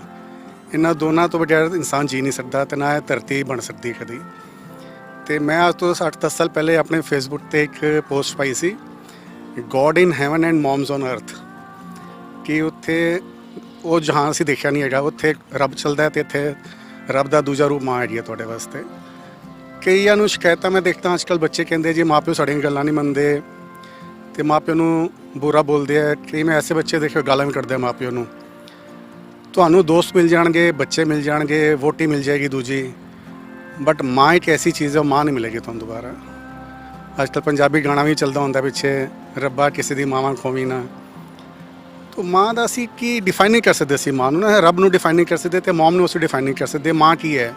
ਇਹਨਾਂ ਦੋਨਾਂ ਤੋਂ ਬਗੈਰ ਇਨਸਾਨ ਜੀ ਨਹੀਂ ਸਕਦਾ ਤੇ ਨਾ ਇਹ ਧਰਤੀ ਬਣ ਸਕਦੀ ਕਦੀ। ਤੇ ਮੈਂ ਅੱਜ ਤੋਂ 8-10 ਸਾਲ ਪਹਿਲੇ ਆਪਣੇ ਫੇਸਬੁੱਕ ਤੇ ਇੱਕ ਪੋਸਟ ਪਾਈ ਸੀ God in heaven and moms on earth ਕਿ ਉੱਥੇ ਉਹ ਜਹਾਨ ਅਸੀਂ ਦੇਖਿਆ ਨਹੀਂ ਹੈਗਾ, ਉੱਥੇ ਰੱਬ ਚੱਲਦਾ ਹੈ ਤੇ ਇੱਥੇ ਰੱਬ ਦਾ ਦੂਜਾ ਰੂਪ ਮਾਂ ਹੈਗੀ ਹੈ ਤੁਹਾਡੇ ਵਾਸਤੇ। ਕਈਆਂ ਨੂੰ ਸ਼ਿਕਾਇਤਾਂ ਮੈਂ ਦੇਖਦਾ ਅੱਜ ਕੱਲ੍ਹ ਬੱਚੇ ਕਹਿੰਦੇ ਜੀ ਮਾਪਿਓ ਸਾਡੀਆਂ ਗੱਲਾਂ ਨਹੀਂ ਮੰਨਦੇ, ਤੇ ਮਾਪਿਓ ਨੂੰ ਬੁਰਾ ਬੋਲਦੇ ਆ। ਕਈ ਮੈਂ ਐਸੇ ਬੱਚੇ ਦੇਖੇ, ਗਾਲਾਂ ਵੀ ਕੱਢਦੇ ਆ ਮਾਪਿਓ ਨੂੰ। ਤੁਹਾਨੂੰ ਦੋਸਤ ਮਿਲ ਜਾਣਗੇ, ਬੱਚੇ ਮਿਲ ਜਾਣਗੇ ਵੋਟੀ ਮਿਲ ਜਾਏਗੀ ਦੂਜੀ। ਬਟ ਮਾਂ ਇੱਕ ਐਸੀ ਚੀਜ਼ ਹੈ, ਉਹ ਮਾਂ ਨਹੀਂ ਮਿਲੇਗੀ ਤੁਹਾਨੂੰ ਦੁਬਾਰਾ। ਅੱਜ ਕੱਲ੍ਹ ਪੰਜਾਬੀ ਗਾਣਾ ਵੀ ਚੱਲਦਾ ਹੁੰਦਾ ਪਿੱਛੇ, ਰੱਬਾ ਕਿਸੇ ਦੀ ਮਾਵਾਂ ਖੋਵੀ ਨਾ। ਤੋ ਮਾਂ ਦਾ ਅਸੀਂ ਕੀ ਡਿਫਾਈਨ ਨਹੀਂ ਕਰ ਸਕਦੇ ਸੀ ਮਾਂ ਨੂੰ ਨਾ, ਰੱਬ ਨੂੰ ਡਿਫਾਈਨ ਨਹੀਂ ਕਰ ਸਕਦੇ ਤੇ ਮਮ ਨੂੰ ਅਸੀਂ ਡਿਫਾਈਨ ਨਹੀਂ ਕਰ ਸਕਦੇ। ਮਾਂ ਕੀ ਹੈ?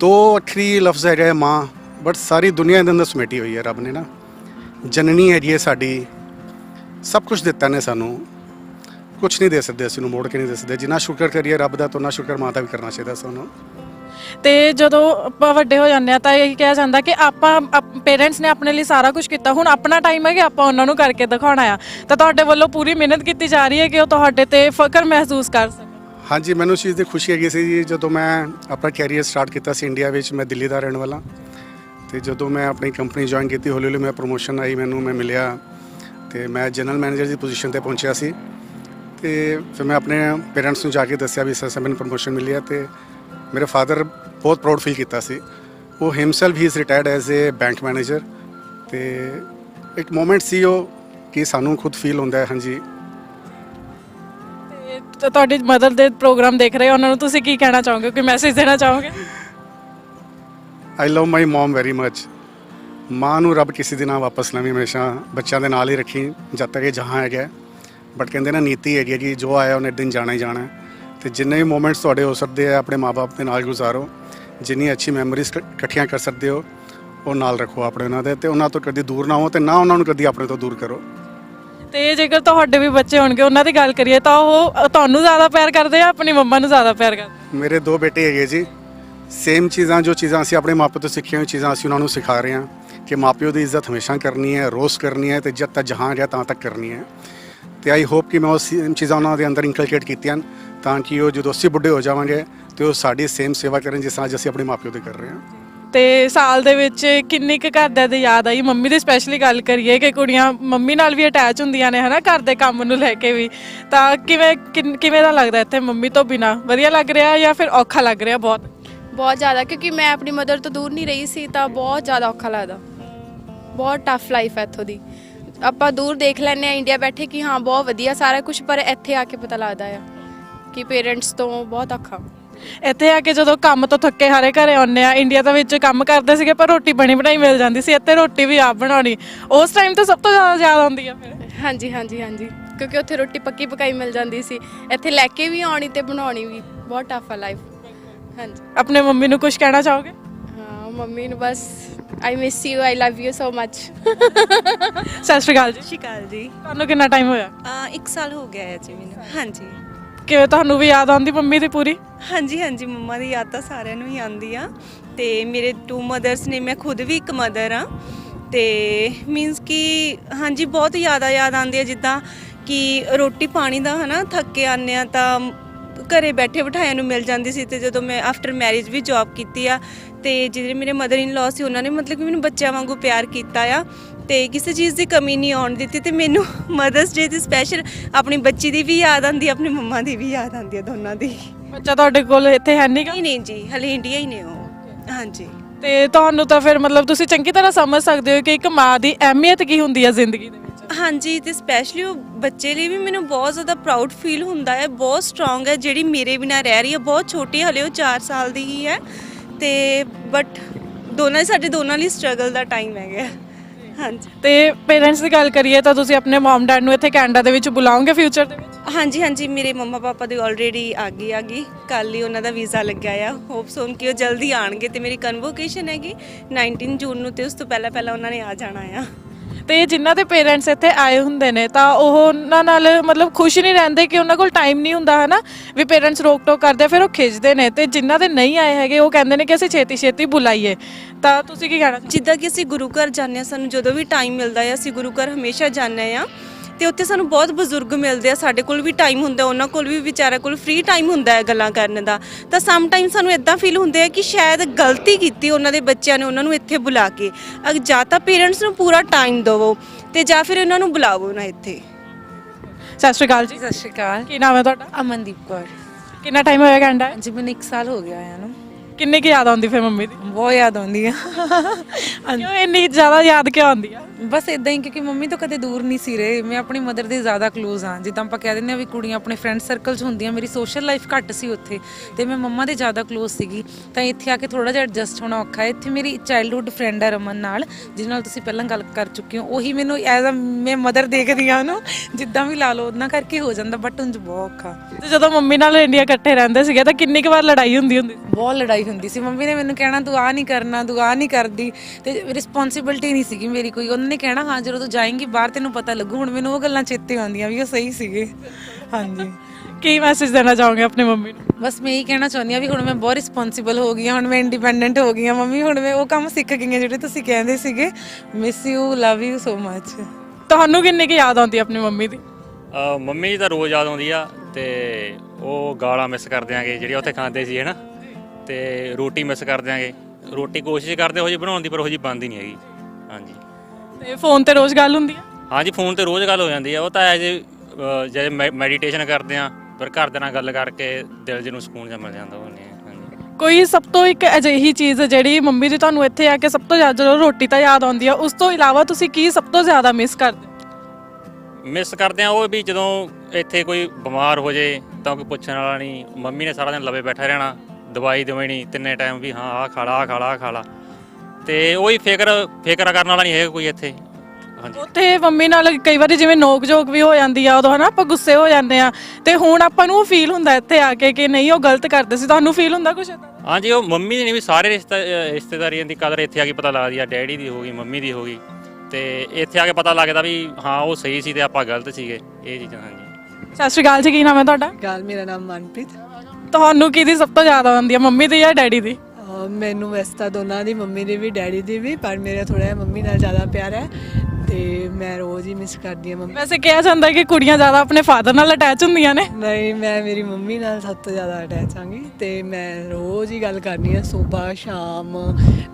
ਦੋ ਅੱਖਰੀ ਲਫ਼ਜ਼ ਹੈਗਾ ਹੈ ਮਾਂ ਬਟ ਸਾਰੀ ਦੁਨੀਆ ਦੇ ਅੰਦਰ ਸਮੇਟੀ ਹੋਈ ਹੈ ਰੱਬ ਨੇ ਨਾ। ਜਨਨੀ ਹੈਗੀ ਹੈ ਸਾਡੀ। ਸਭ ਕੁਝ ਦਿੱਤਾ ਨੇ ਸਾਨੂੰ। ਕੁਝ ਨਹੀਂ ਦੇ ਸਕਦੇ ਅਸੀਂ ਨੂੰ ਮੋੜ ਕੇ ਨਹੀਂ ਦੇ ਸਕਦੇ। ਜਿੰਨਾ ਸ਼ੁਕਰ ਕਰੀਏ ਰੱਬ ਦਾ ਤਾਂ ਉਹਨਾਂ ਸ਼ੁਕਰ ਮਾਂ ਦਾ ਵੀ ਕਰਨਾ ਚਾਹੀਦਾ ਸਾਨੂੰ। ਤੇ ਜਦੋਂ ਆਪਾਂ ਵੱਡੇ ਹੋ ਜਾਂਦੇ ਆ ਤਾਂ ਇਹ ਕਿਹਾ ਜਾਂਦਾ ਕਿ ਆਪਾਂ ਪੇਰੈਂਟਸ ਨੇ ਆਪਣੇ ਲਈ ਸਾਰਾ ਕੁਝ ਕੀਤਾ। ਹੁਣ ਆਪਣਾ ਟਾਈਮ ਹੈ ਕਿ ਆਪਾਂ ਉਹਨਾਂ ਨੂੰ ਕਰਕੇ ਦਿਖਾਉਣਾ ਆ। ਤਾਂ ਤੁਹਾਡੇ ਵੱਲੋਂ ਪੂਰੀ ਮਿਹਨਤ ਕੀਤੀ ਜਾ ਰਹੀ ਹੈ ਕਿ ਉਹ ਤੁਹਾਡੇ ਤੇ ਫਖਰ ਮਹਿਸੂਸ ਕਰ ਸਕਣ? ਹਾਂਜੀ ਮੈਨੂੰ ਇਸ ਚੀਜ਼ ਦੀ ਖੁਸ਼ੀ ਹੈਗੀ ਸੀ ਜੀ ਜਦੋਂ ਮੈਂ ਆਪਣਾ ਕੈਰੀਅਰ ਸਟਾਰਟ ਕੀਤਾ ਸੀ ਇੰਡੀਆ ਵਿੱਚ ਮੈਂ ਦਿੱਲੀ ਦਾ ਰਹਿਣ ਵਾਲਾ। ਤੇ ਜਦੋਂ ਮੈਂ ਆਪਣੀ ਕੰਪਨੀ ਜੁਆਇਨ ਕੀਤੀ ਹੌਲੀ ਹੌਲੀ ਮੈਂ ਪ੍ਰੋਮੋਸ਼ਨ ਆਈ ਮੈਨੂੰ ਮੈਂ ਮਿਲਿਆ। ਤੇ ਮੈਂ ਜਨਰਲ ਮੈਨੇਜਰ ਦੀ ਪੋਜੀਸ਼ਨ ਤੇ ਪਹੁੰਚਿਆ ਸੀ। ਤੇ ਫਿਰ ਮੈਂ ਆਪਣੇ ਪੇਰੈਂਟਸ ਨੂੰ ਜਾ ਕੇ ਦੱਸਿਆ ਵੀ ਸਰ ਮੈਨੂੰ ਪ੍ਰੋਮੋਸ਼ਨ ਮਿਲੀ ਹੈ ਤੇ ਮੇਰੇ ਫਾਦਰ ਬਹੁਤ ਪ੍ਰਾਊਡ ਫੀਲ ਕੀਤਾ ਸੀ। ਉਹ himself he is retired as a bank manager ਤੇ ਇੱਕ ਮੂਮੈਂਟ ਸੀ ਉਹ ਕਿ ਸਾਨੂੰ ਖੁਦ ਫੀਲ ਹੁੰਦਾ ਹੈ ਹਾਂਜੀ। ਤੇ ਤ- ਤੁਹਾਡੀ ਮਦਰ ਦੇ ਪ੍ਰੋਗਰਾਮ ਦੇਖ ਰਹੇ ਹੋ ਉਹਨਾਂ ਨੂੰ ਤੁਸੀਂ ਕੀ ਕਹਿਣਾ ਚਾਹੋਗੇ ਕੋਈ ਮੈਸੇਜ ਦੇਣਾ ਚਾਹੋਗੇ? ਆਈ ਲਵ ਮਾਈ ਮਮ ਵੈਰੀ ਮੱਚ ਮਾਂ ਨੂੰ ਰੱਬ ਕਿਸੇ ਦਿਨ ਵਾਪਸ ਨਾ ਵੀ ਹਮੇਸ਼ਾ ਬੱਚਿਆਂ ਦੇ ਨਾਲ ਹੀ ਰੱਖੀ ਜਦ ਤੱਕ ਇਹ ਜਹਾਂ ਹੈਗਾ। ਬਟ ਕਹਿੰਦੇ ਨਾ ਨੀਤੀ ਹੈਗੀ ਹੈ ਕਿ ਜੋ ਆਇਆ ਉਹਨੇ ਦਿਨ ਜਾਣਾ ਹੀ ਜਾਣਾ ਹੈ। ਤੇ ਜਿੰਨੇ ਵੀ ਮੂਮੈਂਟਸ ਤੁਹਾਡੇ ਹੋ ਸਕਦੇ ਆ ਆਪਣੇ ਮਾਪੇ ਦੇ ਨਾਲ ਗੁਜ਼ਾਰੋ ਜਿੰਨੀ ਅੱਛੀ ਮੈਮਰੀਜ਼ ਇਕੱਠੀਆਂ ਕਰ ਸਕਦੇ ਹੋ ਉਹ ਨਾਲ ਰੱਖੋ ਆਪਣੇ ਉਹਨਾਂ ਦੇ ਤੇ ਉਹਨਾਂ ਤੋਂ ਕਦੀ ਦੂਰ ਨਾ ਹੋ ਤੇ ਨਾ ਉਹਨਾਂ ਨੂੰ ਕਦੀ ਆਪਣੇ ਤੋਂ ਦੂਰ ਕਰੋ। ਤੇ ਜੇਕਰ ਤੁਹਾਡੇ ਵੀ ਬੱਚੇ ਹੋਣਗੇ ਉਹਨਾਂ ਦੀ ਗੱਲ ਕਰੀਏ ਤਾਂ ਉਹ ਤੁਹਾਨੂੰ ਜ਼ਿਆਦਾ ਪਿਆਰ ਕਰਦੇ ਆ ਆਪਣੀ ਮੰਮਾ ਨੂੰ ਜ਼ਿਆਦਾ ਪਿਆਰ ਕਰਦੇ ਮੇਰੇ ਦੋ ਬੇਟੇ ਹੈਗੇ ਜੀ। ਸੇਮ ਚੀਜ਼ਾਂ ਜੋ ਚੀਜ਼ਾਂ ਅਸੀਂ ਆਪਣੇ ਮਾਪੇ ਤੋਂ ਸਿੱਖੀਆਂ ਹੋਈਆਂ ਚੀਜ਼ਾਂ ਅਸੀਂ ਉਹਨਾਂ ਨੂੰ ਸਿਖਾ ਰਹੇ ਹਾਂ ਕਿ ਮਾਪਿਓ ਦੀ ਇੱਜ਼ਤ ਹਮੇਸ਼ਾ ਕਰਨੀ ਹੈ ਰੋਸ ਕਰਨੀ ਹੈ ਤੇ ਜਦ ਤੱਕ ਜਹਾਂ ਗਿਆ ਤਾਂ ਤੱਕ ਕਰਨੀ ਹੈ। ਤੇ ਆਈ ਹੋਪ ਕਿ ਮੈਂ ਉਹ ਸੇਮ ਚੀਜ਼ਾਂ ਉਹਨਾਂ ਦੇ ਅੰਦਰ ਇਨਕਲਕੇਟ ਕੀਤੀਆਂ ਹਨ, ਤਾਂ ਕਿ ਉਹ ਜਦੋਂ ਅਸੀਂ ਬੁੱਢੇ ਹੋ ਜਾਵਾਂਗੇ ਤੇ ਉਹ ਸਾਡੀ ਸੇਮ ਸੇਵਾ ਕਰਨ ਜਿਸ ਤਰ੍ਹਾਂ ਅੱਜ ਅਸੀਂ ਆਪਣੇ ਮਾਪਿਓ ਦੀ ਕਰ ਰਹੇ ਹਾਂ। ਤੇ ਸਾਲ ਦੇ ਵਿੱਚ ਕਿੰਨੀ ਕੁ ਘਰਦਿਆਂ ਦੀ ਯਾਦ ਆਈ? ਮੰਮੀ ਦੀ ਸਪੈਸ਼ਲੀ ਗੱਲ ਕਰੀਏ ਕਿ ਕੁੜੀਆਂ ਮੰਮੀ ਨਾਲ ਵੀ ਅਟੈਚ ਹੁੰਦੀਆਂ ਨੇ ਹਨਾ ਘਰ ਦੇ ਕੰਮ ਨੂੰ ਲੈ ਕੇ ਵੀ। ਤਾਂ ਕਿਵੇਂ ਕਿੰਨ- ਕਿਵੇਂ ਦਾ ਲੱਗਦਾ ਇੱਥੇ ਮੰਮੀ ਤੋਂ ਬਿਨਾ? ਵਧੀਆ ਲੱਗ ਰਿਹਾ ਜਾਂ ਫਿਰ ਔਖਾ ਲੱਗ ਰਿਹਾ ਬਹੁਤ? ਬਹੁਤ ਜ਼ਿਆਦਾ ਕਿਉਂਕਿ ਮੈਂ ਆਪਣੀ ਮਦਰ ਤੋਂ ਦੂਰ ਨਹੀਂ ਰਹੀ ਸੀ ਤਾਂ ਬਹੁਤ ਜ਼ਿਆਦਾ ਔਖਾ ਲੱਗਦਾ। ਬਹੁਤ ਟਫ ਲਾਈਫ ਹੈ ਇੱਥੋਂ ਦੀ। ਆਪਾਂ ਦੂਰ ਦੇਖ ਲੈਂਦੇ ਆ ਇੰਡੀਆ ਬੈਠੇ ਕਿ ਹਾਂ ਬਹੁਤ ਵਧੀਆ ਸਾਰਾ ਕੁਝ ਪਰ ਇੱਥੇ ਆ ਕੇ ਪਤਾ ਲੱਗਦਾ ਆ ਕਿ ਪੇਰੈਂਟਸ ਤੋਂ ਬਹੁਤ ਔਖਾ। ਇੱਥੇ ਆ ਕੇ ਜਦੋਂ ਕੰਮ ਤੋਂ ਥੱਕੇ ਹਾਰੇ ਘਰੇ ਆਉਂਦੇ ਆ ਇੰਡੀਆ ਦੇ ਵਿੱਚ ਕੰਮ ਕਰਦੇ ਸੀਗੇ ਪਰ ਰੋਟੀ ਬਣੀ ਬਣਾਈ ਮਿਲ ਜਾਂਦੀ ਸੀ ਇੱਥੇ ਰੋਟੀ ਵੀ ਆਪ ਬਣਾਉਣੀ। ਉਸ ਟਾਈਮ ਤੇ ਸਭ ਤੋਂ ਜ਼ਿਆਦਾ ਯਾਦ ਆਉਂਦੀ ਆ ਫਿਰ। ਹਾਂਜੀ ਹਾਂਜੀ ਹਾਂਜੀ। ਕਿਉਂਕਿ ਉੱਥੇ ਰੋਟੀ ਪੱਕੀ ਪਕਾਈ ਮਿਲ ਜਾਂਦੀ ਸੀ। ਇੱਥੇ ਲੈ ਕੇ ਵੀ ਆਉਣੀ ਤੇ ਬਣਾਉਣੀ ਵੀ ਬਹੁਤ ਟਫ ਆ ਲਾਈਫ ਹਾਂਜੀ। ਆਪਣੇ ਮੰਮੀ ਨੂੰ ਕੁਝ ਕਹਿਣਾ ਚਾਹੋਗੇ? ਹਾਂ ਮੰਮੀ ਨੂੰ ਬਸ I miss you I love you so much Sat Shri Akal ਜੀ। ਸਤਿ ਸ਼੍ਰੀ ਅਕਾਲ ਜੀ। ਤੁਹਾਨੂੰ ਕਿੰਨਾ ਟਾਈਮ ਹੋਇਆ? ਆ ਇੱਕ ਸਾਲ ਹੋ ਗਿਆ ਹੈ ਜੀ ਮੈਨੂੰ। ਹਾਂਜੀ। ਕਿਵੇਂ ਤੁਹਾਨੂੰ ਵੀ ਯਾਦ ਆਉਂਦੀ ਮੰਮੀ ਦੀ ਪੂਰੀ? ਹਾਂਜੀ ਹਾਂਜੀ ਮੰਮਾ ਦੀ ਯਾਦ ਤਾਂ ਸਾਰਿਆਂ ਨੂੰ ਹੀ ਆਉਂਦੀ ਆ। ਤੇ ਮੇਰੇ ਟੂ ਮਦਰਸ ਨੇ ਮੈਂ ਖੁਦ ਵੀ ਇੱਕ ਮਦਰ ਆ। ਤੇ ਮੀਨਸ ਕਿ ਹਾਂਜੀ ਬਹੁਤ ਜ਼ਿਆਦਾ ਯਾਦ ਆਉਂਦੀ ਆ ਜਿੱਦਾਂ ਕਿ ਰੋਟੀ ਪਾਣੀ ਦਾ ਹਨਾ ਥੱਕੇ ਆਉਂਦੇ ਆ ਤਾਂ ਘਰੇ ਬੈਠੇ ਬਿਠਾਇਆਂ ਨੂੰ ਮਿਲ ਜਾਂਦੀ ਸੀ ਤੇ ਜਦੋਂ ਮੈਂ ਆਫਟਰ ਮੈਰਿਜ ਵੀ ਜੌਬ ਕੀਤੀ ਆ ਤੇ ਜਿਹੜੇ ਮੇਰੇ ਮਦਰ ਇਨ ਲਾਅ ਸੀ ਉਹਨਾਂ ਨੇ ਮਤਲਬ ਕਿ ਮੈਨੂੰ ਬੱਚਿਆਂ ਵਾਂਗੂ ਪਿਆਰ ਕੀਤਾ ਆ ਤੇ ਕਿਸੇ ਚੀਜ਼ ਦੀ ਕਮੀ ਨਹੀਂ ਆਉਣ ਦਿੱਤੀ ਤੇ ਮੈਨੂੰ <laughs> ਮਦਰਸ ਡੇ ਦੀ ਸਪੈਸ਼ਲ ਆਪਣੀ ਬੱਚੀ ਦੀ ਵੀ ਯਾਦ ਆਉਂਦੀ ਆਪਣੀ ਮੰਮਾ ਦੀ ਵੀ ਯਾਦ ਆਉਂਦੀ ਆ ਦੋਨਾਂ ਦੀ। ਬੱਚਾ ਤੁਹਾਡੇ ਕੋਲ ਇੱਥੇ ਹੈ ਨਹੀਂਗਾ ਨਹੀਂ ਨਹੀਂ ਜੀ ਹਲੇ ਇੰਡੀਆ ਹੀ ਨੇ ਉਹ। ਹਾਂਜੀ। ਤੇ ਤੁਹਾਨੂੰ ਤਾਂ ਫਿਰ ਮਤਲਬ ਤੁਸੀਂ ਚੰਗੀ ਤਰ੍ਹਾਂ ਸਮਝ ਸਕਦੇ ਹੋ ਕਿ ਇੱਕ ਮਾਂ ਦੀ ਅਹਿਮੀਅਤ ਕੀ ਹੁੰਦੀ ਹੈ ਜ਼ਿੰਦਗੀ ਦੇ ਵਿੱਚ। ਹਾਂਜੀ ਤੇ ਸਪੈਸ਼ਲੀ ਉਹ ਬੱਚੇ ਲਈ ਵੀ ਮੈਨੂੰ ਬਹੁਤ ਜ਼ਿਆਦਾ ਪ੍ਰਾਊਡ ਫੀਲ ਹੁੰਦਾ ਹੈ ਬਹੁਤ ਸਟਰੋਂਗ ਹੈ ਜਿਹੜੀ ਮੇਰੇ ਬਿਨਾ ਰਹਿ ਰਹੀ ਹੈ ਬਹੁਤ ਛੋਟੀ ਹਲੇ ਉਹ 4 ਸਾਲ ਦੀ ਹੀ ਹੈ। ਤੇ ਬਟ ਦੋਨਾਂ ਸਾਡੇ ਦੋਨਾਂ ਲਈ ਸਟਰਗਲ ਦਾ ਟਾਈਮ ਹੈਗਾ। ਹਾਂਜੀ। ਤੇ ਪੇਰੈਂਟਸ ਦੀ ਗੱਲ ਕਰੀਏ ਤਾਂ ਤੁਸੀਂ ਆਪਣੇ ਮਮ ਡੈਡ ਨੂੰ ਇੱਥੇ ਕੈਨੇਡਾ ਦੇ ਵਿੱਚ ਬੁਲਾਓਗੇ ਫਿਊਚਰ ਦੇ ਵਿੱਚ? ਹਾਂਜੀ ਹਾਂਜੀ ਮੇਰੇ ਮੰਮਾ ਪਾਪਾ ਦੀ ਆਲਰੇਡੀ ਆ ਗਈ ਆ ਗਈ ਕੱਲ ਹੀ ਉਹਨਾਂ ਦਾ ਵੀਜ਼ਾ ਲੱਗਿਆ ਆ। ਹੋਪਸ ਹੋਨ ਕਿ ਉਹ ਜਲਦੀ ਆਣਗੇ ਤੇ ਮੇਰੀ ਕਨਵੋਕੇਸ਼ਨ ਹੈਗੀ। 19 ਜੂਨ ਨੂੰ ਤੇ ਉਸ ਤੋਂ ਪਹਿਲਾਂ ਪਹਿਲਾਂ ਉਹਨਾਂ ਨੇ ਆ ਜਾਣਾ ਆ। ਤੇ ਜਿਨ੍ਹਾਂ ਦੇ ਪੇਰੈਂਟਸ ਇੱਥੇ ਆਏ ਹੁੰਦੇ ਨੇ ਤਾਂ ਉਹ ਉਹਨਾਂ ਨਾਲ ਮਤਲਬ ਖੁਸ਼ ਨਹੀਂ ਰਹਿੰਦੇ ਕਿ ਉਹਨਾਂ ਕੋਲ ਟਾਈਮ ਨਹੀਂ ਹੁੰਦਾ ਹਨਾ? ਵੀ ਪੇਰੈਂਟਸ ਰੋਕ ਟੋਕ ਕਰਦੇ ਆ, ਫਿਰ ਉਹ ਖਿੱਚਦੇ ਨੇ ਤੇ ਜਿਨ੍ਹਾਂ ਦੇ ਨਹੀਂ ਆਏ ਹੈਗੇ ਉਹ ਕਹਿੰਦੇ ਨੇ ਕਿ ਅਸੀਂ ਛੇਤੀ ਛੇਤੀ ਬੁਲਾਈਏ। ਤਾਂ ਤੁਸੀਂ ਕੀ ਕਹਿਣਾ ਜਿੱਦਾਂ ਕਿ ਅਸੀਂ ਗੁਰੂ ਘਰ ਜਾਂਦੇ ਹਾਂ ਸਾਨੂੰ ਜਦੋਂ ਵੀ ਟਾਈਮ ਮਿਲਦਾ ਹੈ ਅਸੀਂ ਗੁਰੂ ਘਰ ਹਮੇਸ਼ਾ ਜਾਂਦੇ ਹਾਂ। ਤੇ ਉੱਥੇ ਸਾਨੂੰ ਬਹੁਤ ਬਜ਼ੁਰਗ ਮਿਲਦੇ ਆ ਸਾਡੇ ਕੋਲ ਵੀ ਟਾਈਮ ਹੁੰਦਾ ਉਹਨਾਂ ਕੋਲ ਵੀ ਵਿਚਾਰਿਆਂ ਕੋਲ ਫ੍ਰੀ ਟਾਈਮ ਹੁੰਦਾ ਹੈ ਗੱਲਾਂ ਕਰਨ ਦਾ। ਤਾਂ ਸਮ ਟਾਈਮ ਸਾਨੂੰ ਇਦਾਂ ਫੀਲ ਹੁੰਦੇ ਆ ਕਿ ਸ਼ਾਇਦ ਗਲਤੀ ਕੀਤੀ ਉਹਨਾਂ ਦੇ ਬੱਚਿਆਂ ਨੇ ਉਹਨਾਂ ਨੂੰ ਇੱਥੇ ਬੁਲਾ ਕੇ। ਅਗ ਜਾਂ ਤਾਂ ਪੇਰੈਂਟਸ ਨੂੰ ਪੂਰਾ ਟਾਈਮ ਦਿਵੋ ਤੇ ਜਾਂ ਫਿਰ ਇਹਨਾਂ ਨੂੰ ਬੁਲਾਵੋ ਨਾ ਇੱਥੇ। ਸਤਿ ਸ਼੍ਰੀ ਅਕਾਲ ਜੀ। ਸਤਿ ਸ਼੍ਰੀ ਅਕਾਲ। ਕੀ ਨਾਮ ਹੈ ਤੁਹਾਡਾ? ਅਮਨਦੀਪ ਕੌਰ। ਕਿੰਨਾ ਟਾਈਮ ਹੋਇਆ ਕੈਨੇਡਾ ਹਾਂਜੀ ਮੈਨੂੰ 1 ਸਾਲ ਹੋ ਗਿਆ ਆਇਆ ਨੂੰ। ਕਿੰਨੀ ਕੀ ਯਾਦ ਆਉਂਦੀ ਫਿਰ ਮੰਮੀ ਦੀ? ਬਹੁਤ ਯਾਦ ਆਉਂਦੀ ਆ। ਕਿਉਂ ਇੰਨੀ ਜ਼ਿਆਦਾ ਯਾਦ ਕਿਉਂ ਆਉਂਦੀ ਆ? ਬਸ ਇਦਾਂ ਹੀ, ਕਿਉਂਕਿ ਮੰਮੀ ਤੋਂ ਕਦੇ ਦੂਰ ਨਹੀਂ ਸੀ ਰਹੇ। ਮੈਂ ਆਪਣੀ ਮਦਰ ਦੇ ਜ਼ਿਆਦਾ ਕਲੋਜ਼ ਹਾਂ। ਜਿੱਦਾਂ ਆਪਾਂ ਕਹਿ ਦਿੰਦੇ ਆ ਵੀ ਕੁੜੀਆਂ ਆਪਣੇ ਫਰੈਂਡ ਸਰਕਲ 'ਚ ਹੁੰਦੀਆਂ, ਮੇਰੀ ਸੋਸ਼ਲ ਲਾਈਫ ਘੱਟ ਸੀ ਉੱਥੇ। ਤੇ ਮੈਂ ਮੰਮਾ ਦੇ ਜ਼ਿਆਦਾ ਕਲੋਜ਼ ਸੀਗੀ। ਤਾਂ ਇੱਥੇ ਆ ਕੇ ਥੋੜਾ ਜਿਹਾ ਐਡਜਸਟ ਹੋਣਾ ਔਖਾ ਹੈ। ਇੱਥੇ ਮੇਰੀ ਚਾਈਲਡਹੂਡ ਫਰੈਂਡ ਹੈ ਰਮਨ ਨਾਲ, ਜਿਹਦੇ ਨਾਲ ਤੁਸੀਂ ਪਹਿਲਾਂ ਗੱਲ ਕਰ ਚੁੱਕੇ ਹੋ। ਉਹੀ ਮੈਨੂੰ ਐਜ਼ ਅ ਮੈਂ ਮਦਰ ਦੇਖਦੀ ਆ ਉਹਨੂੰ, ਜਿੱਦਾਂ ਵੀ ਲਾ ਲਓ ਉਹਨਾਂ ਕਰਕੇ ਹੋ ਜਾਂਦਾ ਬਟ ਉਂਝ ਬਹੁਤ ਔਖਾ। ਤੇ ਜਦੋਂ ਮੰਮੀ ਨਾਲ ਇੰਡੀਆ ਇਕੱਠੇ ਰਹਿੰਦੇ ਸੀਗੇ, ਤਾਂ ਕਿੰਨੀ ਕੁ ਵਾਰ ਲੜਾਈ ਹੁੰਦੀ ਹੁੰਦੀ ਬਹੁਤ ਲੜਾਈ ਹੁੰਦੀ ਸੀ। ਮੰਮੀ ਨੇ ਮੈਨੂੰ ਕਹਿਣਾ, ਤੂੰ ਆ ਨਹੀਂ ਕਰਨਾ, ਤੂੰ ਆ ਨਹੀਂ ਕਰਦੀ। ਤੇ ਰਿਸਪੌਂਸਿਬਿਲਟੀ ਨਹੀਂ ਸੀਗੀ ਮੇਰੀ ਕੋਈ। ਉਹਨਾਂ ਨੇ ਕਹਿਣਾ ਹਾਂ ਜਦੋਂ ਤੂੰ ਜਾਏਂਗੀ ਬਾਹਰ ਤੈਨੂੰ ਪਤਾ ਲੱਗੂ। ਹੁਣ ਮੈਨੂੰ ਉਹ ਗੱਲਾਂ ਚੇਤੇ ਆਉਂਦੀਆਂ ਵੀ ਉਹ ਸਹੀ ਸੀਗੇ। ਹਾਂਜੀ। ਕੀ ਮੈਸੇਜ ਦੇਣਾ ਚਾਹੋਗੇ ਆਪਣੇ ਮੰਮੀ ਨੂੰ? ਬਸ ਮੈਂ ਇਹੀ ਕਹਿਣਾ ਚਾਹੁੰਦੀ ਆ ਵੀ ਹੁਣ ਮੈਂ ਬਹੁਤ ਰਿਸਪੌਂਸਿਬਲ ਹੋ ਗਈ ਹਾਂ ਹੁਣ ਮੈਂ ਇੰਡੀਪੈਂਡੈਂਟ ਹੋ ਗਈ ਹਾਂ ਮੰਮੀ ਹੁਣ ਮੈਂ ਉਹ ਕੰਮ ਸਿੱਖ ਗਈ ਹਾਂ ਜਿਹੜੇ ਤੁਸੀਂ ਕਹਿੰਦੇ ਸੀਗੇ। Miss you love you so much ਤੁਹਾਨੂੰ ਕਿੰਨੀ ਕੁ ਯਾਦ ਆਉਂਦੀ ਆਪਣੀ ਮੰਮੀ ਦੀ? ਮੰਮੀ ਤਾਂ ਰੋਜ਼ ਯਾਦ ਆਉਂਦੀ ਆ ਤੇ ਉਹ ਗਾਲਾਂ ਮਿਸ ਕਰ ਦਿਆਂਗੇ ਜਿਹੜੀਆਂ ਉੱਥੇ ਖਾਂਦੇ ਸੀ ਹੈਨਾ? ਤੇ ਰੋਟੀ ਮਿਸ ਕਰ ਦਿਆਂਗੇ। ਰੋਟੀ ਕੋਸ਼ਿਸ਼ ਕਰਦੇ ਹੋ ਜੀ ਬਣਾਉਣ ਦੀ ਪਰ ਉਹ ਜੀ ਬਣਦੀ ਨਹੀਂ ਹੈਗੀ। ਹਾਂਜੀ। ਤੇ ਫੋਨ ਤੇ ਰੋਜ਼ ਗੱਲ ਹੁੰਦੀ ਆ? ਹਾਂਜੀ ਫੋਨ ਤੇ ਰੋਜ਼ ਗੱਲ ਹੋ ਜਾਂਦੀ ਆ। ਉਹ ਤਾਂ ਐਜ ਜੇ ਮੈਡੀਟੇਸ਼ਨ ਕਰਦੇ ਆ ਪਰ ਘਰ ਦੇ ਨਾਲ ਗੱਲ ਕਰਕੇ ਦਿਲ ਜਿਹਨੂੰ ਸਕੂਨ ਜਿਹਾ ਮਿਲ ਜਾਂਦਾ ਉਹ ਨਹੀਂ ਹਾਂਜੀ। ਕੋਈ ਸਭ ਤੋਂ ਇੱਕ ਅਜਿਹੀ ਚੀਜ਼ ਜਿਹੜੀ ਮੰਮੀ ਦੀ ਤੁਹਾਨੂੰ ਇੱਥੇ ਆ ਕੇ ਸਭ ਤੋਂ ਜ਼ਿਆਦਾ ਜਦੋਂ ਰੋਟੀ ਤਾਂ ਯਾਦ ਆਉਂਦੀ ਆ ਉਸ ਤੋਂ ਇਲਾਵਾ ਤੁਸੀਂ ਕੀ ਸਭ ਤੋਂ ਜ਼ਿਆਦਾ ਮਿਸ ਕਰਦੇ? ਮਿਸ ਕਰਦੇ ਆ ਉਹ ਵੀ ਜਦੋਂ ਇੱਥੇ ਕੋਈ ਬਿਮਾਰ ਹੋ ਜੇ ਤਾਂ ਕੋਈ ਪੁੱਛਣ ਵਾਲਾ ਨਹੀਂ। ਮੰਮੀ ਨੇ ਸਾਰਾ ਦਿਨ ਲਵੇ ਬੈਠਾ ਰਹਿਣਾ ਦਵਾਈ ਦੇਣੀ ਤਿੰਨੇ ਟਾਈਮ ਵੀ ਹਾਂ ਆਹ ਖਾ ਲਾ ਆਹ ਖਾ ਲਾ ਆਹ ਖਾ ਲਾ। ਤੇ ਉਹੀ ਫਿਕਰ ਫਿਕਰ ਕਰਨ ਵਾਲਾ ਨਹੀਂ ਹੈਗਾ ਕੋਈ ਇੱਥੇ। ਹਾਂਜੀ। ਉੱਥੇ ਮੰਮੀ ਨਾਲ ਕਈ ਵਾਰੀ ਜਿਵੇਂ ਨੋਕ ਜੋਕ ਵੀ ਹੋ ਜਾਂਦੀ ਆ ਉਦੋਂ ਹਨਾ ਆਪਾਂ ਗੁੱਸੇ ਹੋ ਜਾਂਦੇ ਆ। ਤੇ ਹੁਣ ਆਪਾਂ ਨੂੰ ਉਹ ਫੀਲ ਹੁੰਦਾ ਇੱਥੇ ਆ ਕੇ ਕਿ ਨਹੀਂ ਉਹ ਗਲਤ ਕਰਦੇ ਸੀ। ਤੁਹਾਨੂੰ ਫੀਲ ਹੁੰਦਾ ਕੁਝ ਏਦਾਂ ਦਾ? ਹਾਂਜੀ ਉਹ ਮੰਮੀ ਦੀ ਨਹੀਂ ਵੀ ਸਾਰੇ ਰਿਸ਼ਤਾ ਰਿਸ਼ਤੇਦਾਰੀਆਂ ਦੀ ਕਦਰ ਇੱਥੇ ਆ ਕੇ ਪਤਾ ਲੱਗਦੀ ਆ। ਡੈਡੀ ਦੀ ਹੋ ਗਈ ਮੰਮੀ ਦੀ ਹੋ ਗਈ। ਤੇ ਇੱਥੇ ਆ ਕੇ ਪਤਾ ਲੱਗਦਾ ਵੀ ਹਾਂ ਉਹ ਸਹੀ ਸੀ ਤੇ ਆਪਾਂ ਗਲਤ ਸੀਗੇ। ਇਹ ਚੀਜ਼ਾਂ ਹਾਂਜੀ। ਸਤਿ ਸ਼੍ਰੀ ਅਕਾਲ ਜੀ ਕੀ ਨਾਮ ਹੈ ਤੁਹਾਡਾ? ਗੱਲ ਮੇਰਾ ਨਾਮ ਮਨਪ੍ਰੀਤ। ਤੁਹਾਨੂੰ ਕਿਹਦੀ ਸਭ ਤੋਂ ਜ਼ਿਆਦਾ ਆਉਂਦੀ ਆ ਮੰਮੀ ਦੀ ਜਾਂ ਡੈਡੀ ਦੀ? ਮੈਨੂੰ ਵੈਸੇ ਤਾਂ ਦੋਨਾਂ ਦੀ ਮੰਮੀ ਦੀ ਵੀ ਡੈਡੀ ਦੀ ਵੀ, ਪਰ ਮੇਰਾ ਥੋੜਾ ਜਿਹਾ ਮੰਮੀ ਨਾਲ ਜ਼ਿਆਦਾ ਪਿਆਰ ਹੈ। ਤੇ ਮੈਂ ਰੋਜ਼ ਹੀ ਮਿਸ ਕਰਦੀ ਹਾਂ ਮੰਮੀ। ਵੈਸੇ ਕਿਹਾ ਜਾਂਦਾ ਕਿ ਕੁੜੀਆਂ ਜ਼ਿਆਦਾ ਆਪਣੇ ਫਾਦਰ ਨਾਲ ਅਟੈਚ ਹੁੰਦੀਆਂ ਨੇ। ਨਹੀਂ ਮੈਂ ਮੇਰੀ ਮੰਮੀ ਨਾਲ ਸਭ ਤੋਂ ਜ਼ਿਆਦਾ ਅਟੈਚ ਆਂਗੀ ਤੇ ਮੈਂ ਰੋਜ਼ ਹੀ ਗੱਲ ਕਰਨੀ ਆ ਸਵੇਰ ਸ਼ਾਮ।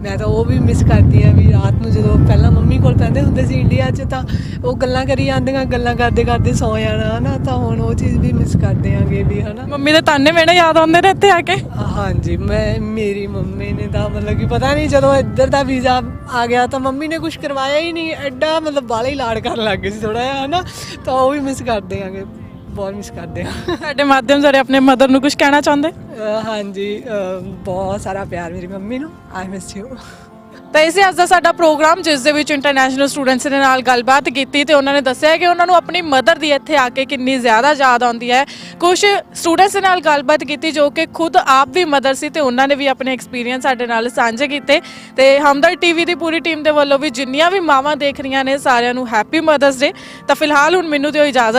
ਮੈਂ ਤਾਂ ਉਹ ਵੀ ਮਿਸ ਕਰਦੀ ਆ ਵੀ ਰਾਤ ਨੂੰ ਜਦੋਂ ਪਹਿਲਾਂ ਮੰਮੀ ਕੋਲ ਪੈਂਦੇ ਹੁੰਦੇ ਸੀ ਇੰਡੀਆ 'ਚ ਤਾਂ ਉਹ ਗੱਲਾਂ ਕਰੀ ਜਾਂਦੀਆਂ ਗੱਲਾਂ ਕਰਦੇ ਕਰਦੇ ਸੌ ਜਾਣਾ ਹਨਾ? ਤਾਂ ਹੁਣ ਉਹ ਚੀਜ਼ ਵੀ ਮਿਸ ਕਰਦੇ ਆਂਗੇ ਵੀ ਹਨਾ? ਮੰਮੀ ਦੇ ਤਾਨੇ ਮੇਣੇ ਯਾਦ ਆਉਂਦੇ ਨੇ ਇੱਥੇ ਆ ਕੇ। ਹਾਂਜੀ ਮੈਂ ਮੇਰੀ ਮੰਮੀ ਨੇ ਤਾਂ ਮਤਲਬ ਕਿ ਪਤਾ ਨਹੀਂ ਜਦੋਂ ਇੱਧਰ ਦਾ ਵੀਜ਼ਾ ਆ ਗਿਆ ਤਾਂ ਮੰਮੀ ਨੇ ਕੁਝ ਕਰਵਾਇਆ ਹੀ ਨਹੀਂ ਐਡਾ ਮਤਲਬ ਬਾਲਾ ਹੀ ਲਾਡ ਕਰਨ ਲੱਗ ਗਏ ਸੀ ਥੋੜਾ ਜਿਹਾ ਹਨਾ? ਤਾਂ ਉਹ ਵੀ ਮਿਸ ਕਰਦੇ ਆਂਗੇ ਬਹੁਤ ਮਿਸ ਕਰਦੇ ਆ। ਸਾਡੇ ਮਾਧਿਅਮ ਜ਼ਰੀਏ ਆਪਣੇ ਮਦਰ ਨੂੰ ਕੁਝ ਕਹਿਣਾ ਚਾਹੁੰਦੇ? ਹਾਂਜੀ ਬਹੁਤ ਸਾਰਾ ਪਿਆਰ ਮੇਰੀ ਮੰਮੀ ਨੂੰ ਆਈ ਮਿਸ ਯੂ ਤਾਂ ਇਸੇ ਅੱਜ ਦਾ ਸਾਡਾ ਪ੍ਰੋਗਰਾਮ, ਜਿਸ ਦੇ ਵਿੱਚ ਇੰਟਰਨੈਸ਼ਨਲ ਸਟੂਡੈਂਟਸ ਦੇ ਨਾਲ ਗੱਲਬਾਤ ਕੀਤੀ ਤੇ ਉਹਨਾਂ ਨੇ ਦੱਸਿਆ ਕਿ ਉਹਨਾਂ ਨੂੰ ਆਪਣੀ ਮਦਰ ਦੀ ਇੱਥੇ ਆ ਕੇ ਕਿੰਨੀ ਜ਼ਿਆਦਾ ਯਾਦ ਆਉਂਦੀ ਹੈ। ਕੁਝ ਸਟੂਡੈਂਟਸ ਦੇ ਨਾਲ ਗੱਲਬਾਤ ਕੀਤੀ ਜੋ ਕਿ ਖੁਦ ਆਪ ਵੀ ਮਦਰ ਸੀ ਤੇ ਉਹਨਾਂ ਨੇ ਵੀ ਆਪਣੇ ਐਕਸਪੀਰੀਅੰਸ ਸਾਡੇ ਨਾਲ ਸਾਂਝੇ ਕੀਤੇ। ਤੇ ਹਮਦਰ ਟੀਵੀ ਦੀ ਪੂਰੀ ਟੀਮ ਦੇ ਵੱਲੋਂ ਵੀ ਜਿੰਨੀਆਂ ਵੀ ਮਾਵਾਂ ਦੇਖ ਰਹੀਆਂ ਨੇ, ਸਾਰਿਆਂ ਨੂੰ ਹੈਪੀ ਮਦਰਸ ਡੇ ਤਾਂ ਫਿਲਹਾਲ ਹੁਣ ਮੈਨੂੰ ਦਿਓ ਇਜਾਜ਼ਤ।